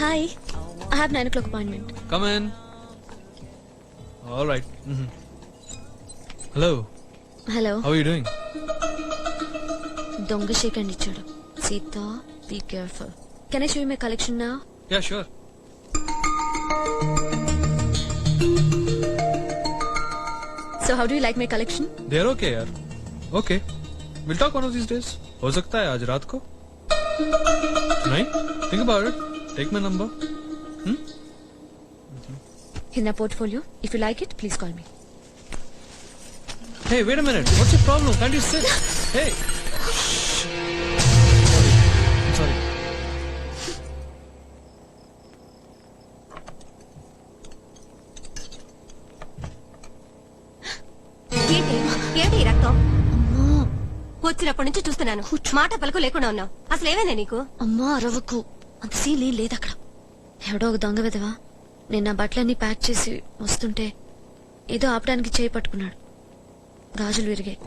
Hi I have nine o'clock appointment Come in. All right. Mhm. Hello. Hello How are you doing? దొంగ shake and ఇచ్చాడు Sita be careful can I show my collection నా Yeah, sure. So how do like my collection They're okay, yaar. Okay. We'll talk one of these days. हो सकता है आज रात को नहीं think about it take my number. In నా portfolio if you like it please call me hey wait a minute. What's your problem? Can't you sit? Hey. I'm sorry. వచ్చినప్పటి నుంచి చూస్తున్నాను. మాట పలుకు లేకుండా ఉన్నావు. అసలు ఏమైందా నీకు? అమ్మా అరవకు. అంత సీన్ ఏం లేదు అక్కడ ఎవడో ఒక దొంగ విధవా. నేను నా బట్టలన్నీ ప్యాక్ చేసి వస్తుంటే ఏదో ఆపడానికి చేయి పట్టుకున్నాడు. గాజులు విరిగాయి.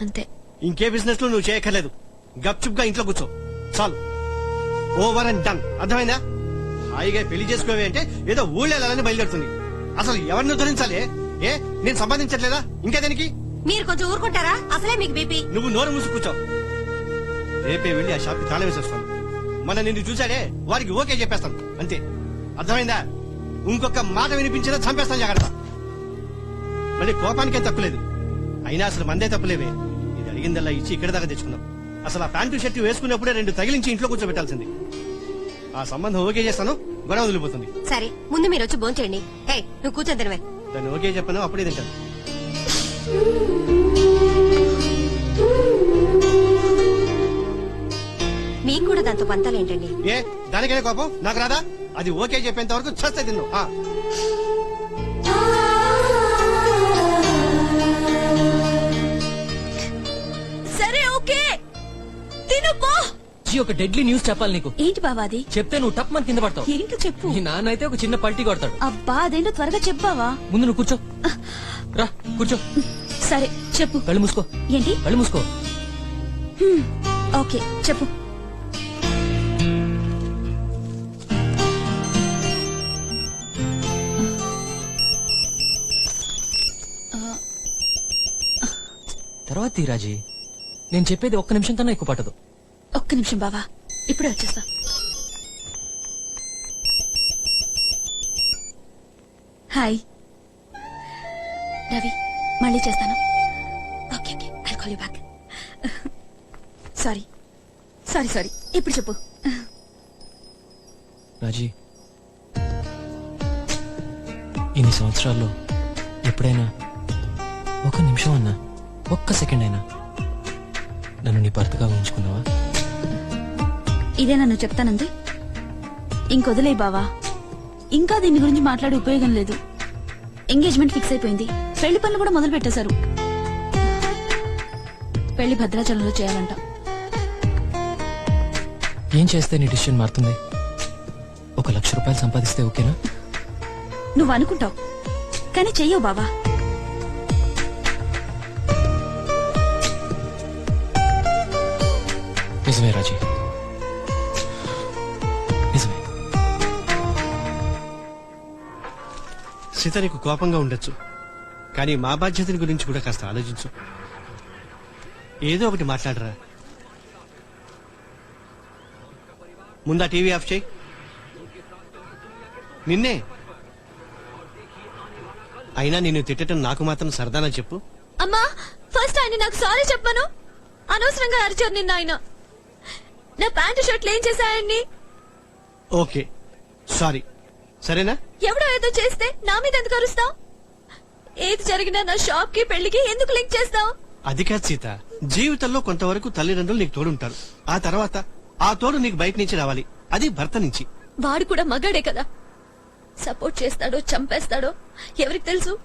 అంతే. ఇంకే బిజినెస్లో నువ్వు చేయక్కర్లేదు. గప్చుప్గా ఇంట్లో కూర్చో. చాలు. ఓవర్ అండ్ డన్ అర్థమైందా? హాయిగా పెళ్ళి చేసుకోవే అంటే ఏదో ఊళ్ళేళ్ళని బయలుదేరుతుంది. అసలు ఎవరిని ఉద్ధరించాలి ఏ? నేను సంపాదించట్లేదా? ఇంకా దానికి? మీరు కొంచెం ఊరుకుంటారా? అసలే మీకు బీపీ. నువ్వు నోరు మూసి కూర్చో. రేపే వెళ్ళి ఆ షాప్ తాళం వేసేస్తాను మన నిన్ను చూశాడే? వారికి ఓకే చెప్పేస్తాను. అంతే. అర్థమైందా? ఇంకొక మాట వినిపించినా చంపేస్తాను జాగ్రత్త. మళ్ళీ కోపానికేం తప్పులేదు అయినా అసలు మందే తప్పులేవే. ఇది అడిగిందల్లా ఇచ్చి ఇక్కడ దాకా తెచ్చుకున్నాం. అసలు ఆ ప్యాంటు షర్ట్ వేసుకున్నప్పుడే రెండు తగిలించి ఇంట్లో కూర్చోబెట్టాల్సింది. ఆ సంబంధం ఓకే చేస్తాను గొడవ వదిలిపోతుంది. సరే ముందు మీరు వచ్చి భోంచేయండి నువ్వు కూర్చొని తినవే. దాన్ని ఓకే చెప్పాను అప్పుడే తింటాను. మీకు కూడా దాంతో పంతాలేంటండి ఏ దానికైనా కోపం? నాకు రాదా? అది ఓకే చెప్పేంత వరకు చస్తే తిన్ను. ఆ. సరే ఓకే. తిను పో. జీ ఒక డెడ్లీ న్యూస్ చెప్పాలి నీకు. ఏంటి బావా అది? చెప్తే నువ్వు టప్ మన కింద పడతావు. ఏంటో చెప్పు? నీ నాన్న అయితే ఒక చిన్న పల్టీ కొడతాడు. అబ్బా అదేంటో త్వరగా చెప్పావా? ముందు నువ్వు కూర్చో. రా కూర్చో. సరే చెప్పు. కళ్ళు మూసుకో. ఏంటి? కళ్ళు మూసుకో. ఓకే చెప్పు. తర్వాత తీరాజీ నేను చెప్పేది ఒక్క నిమిషం కన్నా ఎక్కువ పట్టదు. ఒక్క నిమిషం బావా ఇప్పుడే వచ్చేస్తా. హాయ్. రవి మళ్ళీ చేస్తాను. Okay okay I call you back sorry sorry sorry ఇప్పుడు చెప్పు. రాజీ ఇన్ని సంవత్సరాల్లో ఎప్పుడైనా ఒక నిమిషం అన్నా ఒక్క సెకండ్ అయినా. నన్ను నీ భర్తగా ఉంచుకున్నావా? ఇదే నన్ను చెప్తానంది. ఇంకొదిలే బావా. ఇంకా దీని గురించి మాట్లాడే ఉపయోగం లేదు. ఎంగేజ్మెంట్ ఫిక్స్ అయిపోయింది. పెళ్ళి పనులు కూడా మొదలు పెట్టేశారు. పెళ్ళి భద్రాచలంలో చేయాలంట. ఏం చేస్తే నీ డిసిషన్ మారుతుంది? ఒక లక్ష రూపాయలు సంపాదిస్తే ఓకేనా? నువ్వు అనుకుంటావు. కానీ చెయ్యవు బావా. నిజమే రాజీ. నిజమే. సీత నీకు కోపంగా ఉండొచ్చు. కానీ మా బాధ్యతని గురించి కూడా కాస్త ఆలోచించు. ఏదో ఒకటి మాట్లాడరా. ముందా టీవీ ఆఫ్ చేయి. నిన్నే. అయినా నిన్ను తిట్టడం నాకు మాత్రం సరదానా చెప్పు. అమ్మా ఫస్ట్ ఆయన నాకు సారీ చెప్పాను. అనవసరంగా అరిచారు నిన్న ఆయన. నా ప్యాంటు షర్ట్లు ఏం చేశాయన్ని ఓకే. సారీ. సరేనా? ఎవడో ఏదో చేస్తే నా మీద ఎందుకు అరుస్తావు? ఏది జరిగినా నా షాప్కి పెళ్ళికి ఎందుకు లింక్ చేస్తావు? అది కాదు సీత. జీవితంలో కొంతవరకు తల్లిదండ్రులు నీకు తోడుంటారు. ఆ తర్వాత ఆ తోడు నీకు బయట నుంచి రావాలి. అది భర్త నుంచి. వాడు కూడా మగాడే కదా. సపోర్ట్ చేస్తాడో చంపేస్తాడో ఎవరికి తెలుసు?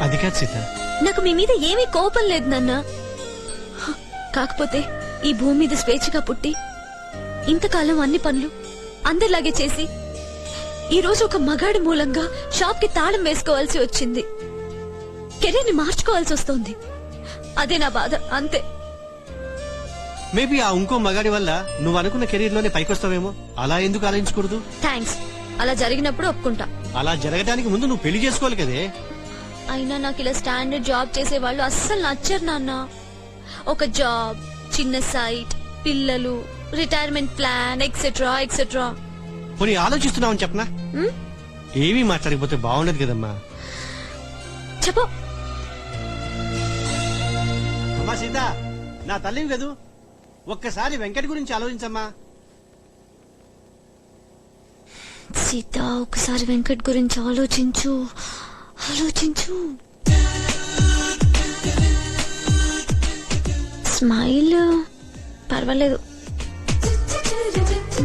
అది కాదు సీత. నాకు మీ మీద ఏమీ కోపం లేదు నాన్న. కాకపోతే ఈ భూమి మీద స్వేచ్ఛగా పుట్టి ఇంతకాలం అన్ని పనులు అందరిలాగే చేసి ఈ రోజు ఒక మగాడి మూలంగా షాప్కి తాళం వేసుకోవాల్సి వచ్చింది. కెరీర్ని మార్చుకోవాల్సి వస్తోంది. అదే నా బాధ అంతే. మేబీ ఆ ఇంకో మగాడి వల్ల నువ్వు అనుకున్న కెరీర్లోనే పైకొస్తావేమో? అలా ఎందుకు ఆలోచించకూడదు? థ్యాంక్స్. అలా జరిగినప్పుడు ఒప్పుకుంటా. అలా జరగడానికి ముందు నువ్వు పెళ్ళి చేసుకోవాలి కదే? అయినా నాకు ఇలా స్టాండర్డ్ జాబ్ చేసే వాళ్ళు అస్సలు నచ్చరు నాన్న. ఒక జాబ్ చిన్న సైట్ పిల్లలు రిటైర్మెంట్ ప్లాన్ ఎక్సెట్రా ఎక్సెట్రా పోనీ ఆలోచిస్తున్నావని చెప్పనా? ఏమీ మాట్లాడకపోతే బాగుండదు కదమ్మా. చెప్పు. అమ్మా సీత నా తల్లివి కదూ? ఒక్కసారి వెంకట్ గురించి ఆలోచించమ్మా. సీత ఒకసారి వెంకట్ గురించి ఆలోచించు. ఆలోచించు. స్మైల్. పర్వాలేదు.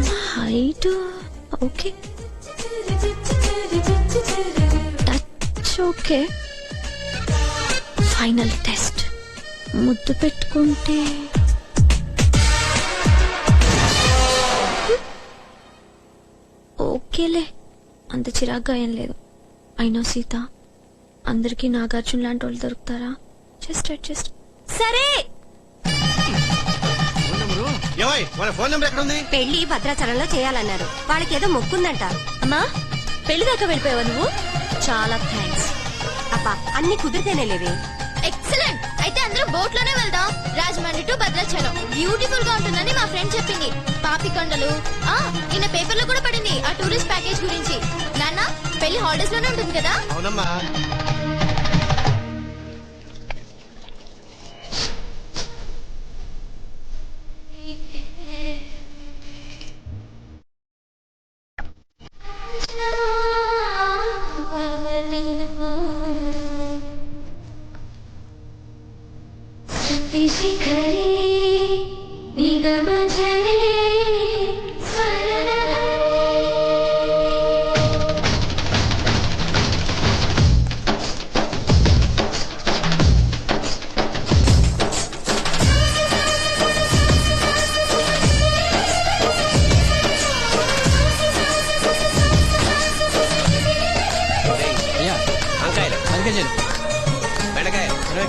Height okay. Touch okay. Final test. ముద్దు పెట్టుకుంటే. ఓకేలే. అంత చిరాగ్గా ఏం లేదు. అయినా సీత అందరికీ నాగార్జున లాంటి వాళ్ళు దొరుకుతారా? జస్ట్ అడ్జస్ట్ సరే! ఏవయ్ మన ఫోన్ నెంబర్ ఎక్కడ ఉంది పెళ్ళి భద్రాచలంలో చేయాలన్నారు. వాళ్ళకి ఏదో మొక్కుందంట. అమ్మా పెళ్ళి దాకా వెళ్ళిపోయావా నువ్వు? చాలా థ్యాంక్స్. అబ్బా అన్ని కుదిరితేనే లేవే. ఎక్సలెంట్! అయితే అందరూ బోట్లోనే వెళ్దాం. రాజమండ్రి టు భద్రాచలం. బ్యూటిఫుల్గా ఉంటుందని మా ఫ్రెండ్ చెప్పింది. పాపికొండలు ఆ నిన్న పేపర్లో కూడా పడింది ఆ టూరిస్ట్ ప్యాకేజ్ గురించి. నాన్న పెళ్ళి హాలిడేస్లోనే ఉంటుంది కదా? అవునమ్మా. You.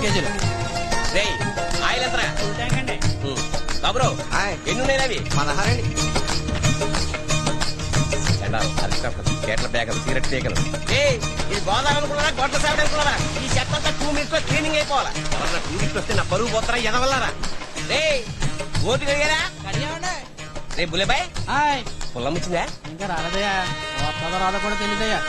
కేజీలు రేయ్ ఆయిల్ ఎంతరా బాబురావు ఎన్ని ఉన్నాయి అవి? పదహారండి. కేట్ల పేకలు సిగరెట్ పేకలు ఏయ్ ఇది గోదావరి అనుకున్నారా గొడ్ల సేవలు అనుకున్నారా? ఈ చెత్త అంతా టూ మినిట్స్లో క్లీనింగ్ అయిపోవాలా? ఎవరన్నా టూరిస్ట్ వస్తే నా పరువు పోతారా ఎదవల్లారా? రే ఓటు కడిగారా? రే బులేబాయ్ పుల్లం వచ్చిందా ఇంకా రాలేదయ్యా. రాదో కూడా తెలియదయ్యా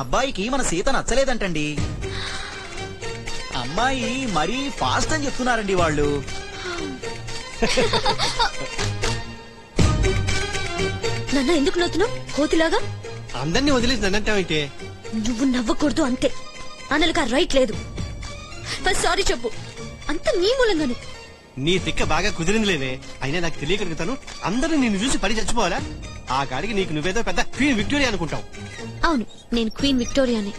అబ్బాయికి మన సీత నచ్చలేదంటండి. అమ్మాయి మరీ ఫాస్ట్ అని చెప్తున్నారండి వాళ్ళు. నన్ను ఎందుకు నవ్వుతున్నావు? కోతిలాగా? అందరినీ వదిలేసి నన్నంటావేంటి? నువ్వు నవ్వకూడదు అంతే. అనలక రైట్ లేదు. ఫస్ట్ సారీ చెప్పు. అంత నీ మూలంగానే. నీ తిక్క బాగా కుదిరింది లేదే అయినా నాకు తెలియగలుగుతాను అందరూ నిన్ను చూసి పడి చచ్చిపోవాలా? ఆ కాడికి నీకు నువ్వేదో పెద్ద క్వీన్ విక్టోరియా అనుకుంటావు. అవును నేను క్వీన్ విక్టోరియానే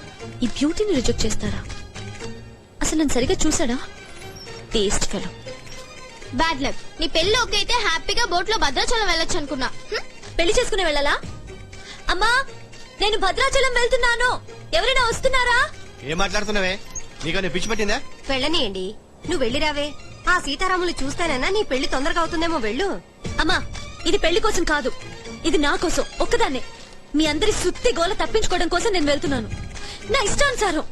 ఈ బ్యూటీని రిజెక్ట్ చేస్తారా? అసలు నన్ను సరిగా చూసాడా టేస్ట్ ఫెలో బ్యాడ్ లక్ నీ పెళ్ళి ఓకే అయితే హ్యాపీగా బోట్లో భద్రాచలం వెళ్ళొచ్చు అనుకున్నా. హ్మ్? పెళ్ళి చేసుకుని వెళ్ళాలా? అమ్మా నేను భద్రాచలం వెళ్తున్నాను. ఎవరైనా వస్తున్నారా? ఏం మాట్లాడుతున్నావే? నీకు పిచ్చి పట్టిందా? వెళ్ళనియండి. నువ్వు వెళ్ళి రావే ఆ సీతారాములు చూస్తానన్నా నీ పెళ్ళి తొందరగా అవుతుందేమో వెళ్ళు. అమ్మా ఇది పెళ్ళి కోసం కాదు. ఇది నా కోసం ఒక్కదాన్నే. మీ అందరి సుత్తి గోల తప్పించుకోవడం కోసం నేను వెళ్తున్నాను. నా ఇష్టానుసారం.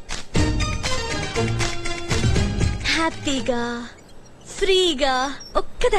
హ్యాపీగా ఫ్రీగా ఒక్కదాన్ని.